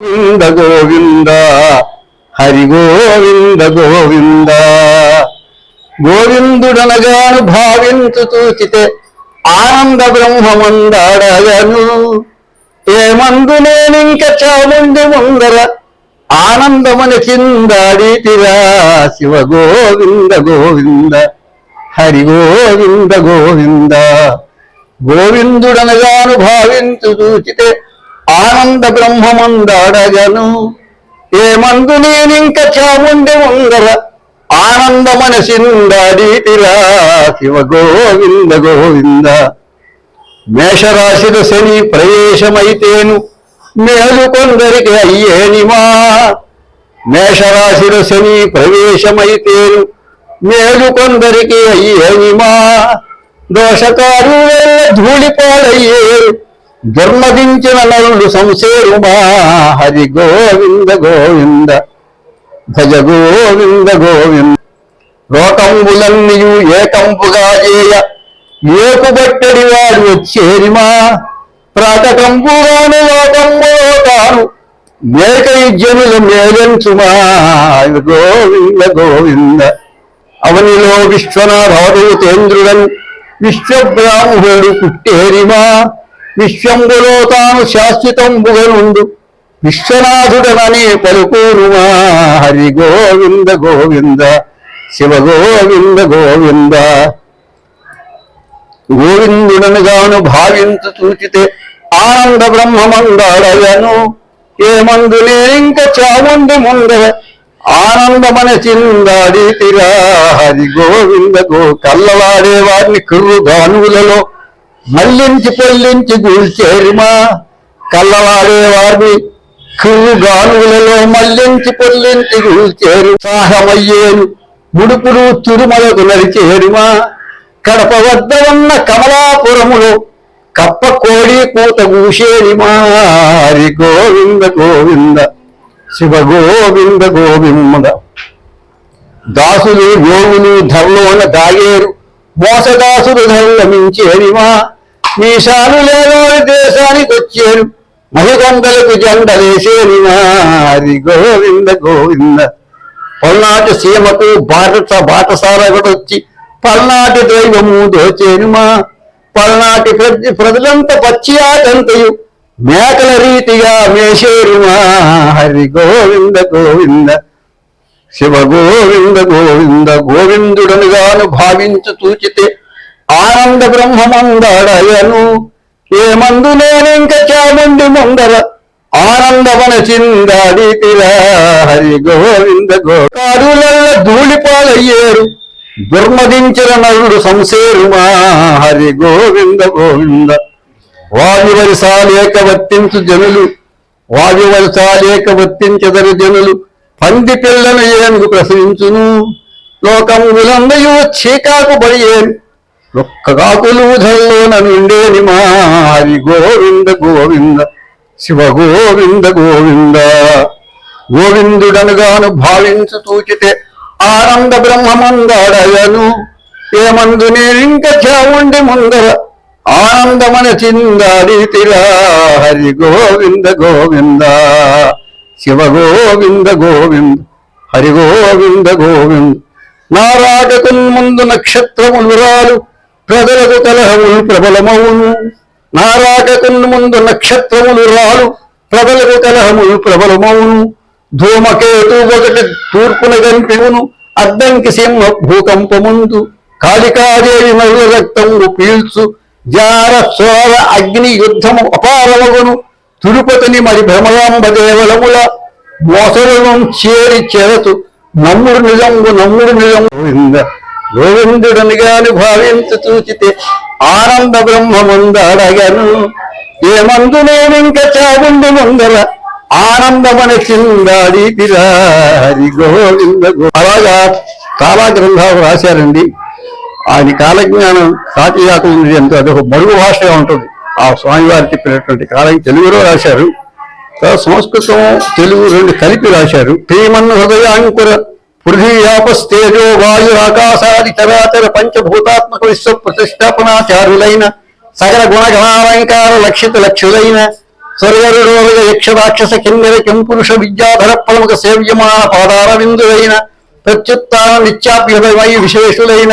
గోవింద గోవింద హరి గోవింద గోవింద గోవిందుడనగాను భావించు తూచితే ఆనంద బ్రహ్మమందాడగను ఏమందు నేనింక చాముండి ముందర ఆనందమని చిందాడితిరా శివ గోవింద గోవింద హరి గోవింద గోవింద గోవిందుడనగాను భావించు తూచితే ఆనంద బ్రహ్మమందాడగను ఏమందు నేనింక చాముండి ముందర ఆనందమనసిందాడితిరా శివ గోవింద గోవింద. మేషరాశిద శని ప్రవేశమైతేను మేలు కొందరికి అయ్యేనిమా. మేషరాశిలో శని ప్రవేశమైతేను మేలు కొందరికి అయ్యేనిమా. దోషకారు ధూళిపాలయ్యేరు దుర్మదించిన నరులు సంసేరుమా హరి గోవింద గోవింద భజ గోవింద గోవింద. లోకంబులన్నీయు ఏకంబుగా చేయ ఏకుబట్టడి వాడు వచ్చేరిమా ప్రాతకంబుగాను లోకంబో తాను మేకై జనుల మేలంచుమా గోవింద గోవింద. అవనిలో విశ్వనాథాదేంద్రుడను విశ్వబ్రాహ్మణుడు పుట్టేరిమా విశ్వంబులో తాను శాశ్వతంబుగనుండు విశ్వనాథుడననే పలుకోరుమా హరి గోవింద గోవింద శివ గోవింద గోవింద. గోవిందుడనుగాను భావించు చూచితే ఆనంద బ్రహ్మమందాడయను ఏమందు నేనింక చాముండి ముందర ఆనందమన చిందాడి తిరా. హరి గోవింద గో కల్లలాడే వారిని కుర్రు దానువులలో మళ్ళించి పొల్లించి గూల్చేరిమా కల్లలాడే వారిని కుర్రు మళ్ళించి పొల్లించి గూల్చేరు సాహమయ్యేరు ముడుపులు తిరుమలకు నడిచేరుమా కడప వద్ద ఉన్న కమలాపురములో కప్ప కోడి కూత గూషేరి మారి గోవింద గోవింద శివ గోవింద గోవింద. దాసులు యోగులు ధరలోన దాగేరు మోసదాసులు ధరలమించేరిమా? మీసాలు లేదో దేశానికి వచ్చేరు. మహిగండలకు జెండలేసేరి మారి గోవింద గోవింద. పల్నాటి సీమకు భారత బాటసార వచ్చి పల్నాటి దైవము దోచేనుమా పల్నాటి ప్రజ ప్రజలంత ఆటంతయు. మేకల రీతిగా మేషేరుమా హరి గోవింద గోవింద. శివ గోవింద గోవింద. గోవిందుడనుగాను భావించు తూచితే ఆనంద బ్రహ్మమందడయను. ఏమందు నేనింక చాముండి ముందర ఆనందమన చిందాడి తిరా. హరి గోవింద గోకారులల్ల ధూళిపాలయ్యేరు. దుర్మదించిన నరుడు సంసేరుమా. హరి గోవింద గోవింద. వాయువరిసాలేక వర్తించు జనులు. వాయువరిసాలేక వర్తించదరు జనులు. పంది పిల్లను ఏనుగు ప్రసవించును. లోకం విలందయు చీకాకు పడియేను ఒక్క కాకులు నుండేని మా హరి గోవింద గోవింద శివ గోవింద గోవింద. గోవిందుడనుగాను భావించు తూచితే ఆనంద బ్రహ్మమందడయను. ఏమందు నేనింక చావుండి ముందర ఆనందమన చిందడితిరా హరి గోవింద గోవింద శివ గోవింద గోవింద హరి గోవింద గోవింద. నారాటకు ముందు నక్షత్రములు రాలు. ప్రజలకు కలహములు ప్రబలమవును. నారాటకు ముందు నక్షత్రములు రాలు ప్రజలకు కలహములు ప్రబలమవును. ధూమకేతు ఒకటి తూర్పున గంపివును అద్దంకి సింహ భూకంపముందు కాళికాదేవి నరుల రక్తము పీల్చు జార సోర అగ్ని యుద్ధము అపారమగును. తిరుపతిని మరి భ్రమరాంబ దేవలముల మోసలను చేరి చేరతు. నమ్ముడు నిజంగు నమ్ముడు నిజంగు. గోవిందుడనిగాను భావించు చూచితే ఆనంద బ్రహ్మముందడగను. ఏమందు నేనింక చాగుండు ముందల ఆనందమని చిందాడి పిరారి గోవింద అలాగా చాలా గ్రంథాలు రాశారండి. ఆయన కాలజ్ఞానం సాటియాకుల నుండి ఎంతో అదొక మరుగు భాషగా ఉంటుంది. ఆ స్వామివారు చెప్పినటువంటి కాలం తెలుగులో రాశారు. సంస్కృతం తెలుగు రెండు కలిపి రాశారు. ప్రియమన్న హృదయాంకుర పృథివ్యాపస్తేజో వాయు ఆకాశాది చరాచర పంచభూతాత్మక విశ్వ ప్రతిష్టాపనాచారులైన సకల గుణగణాలంకార లక్షిత లక్షులైన స్వర్గరుడోరగ యక్ష రాక్షస కిన్నెర కెంపురుష విద్యాధర ప్రముఖ సేవ్యమాన పాదార విందులైన ప్రత్యుత్న నిత్యాభ్యుదమై విశేషులైన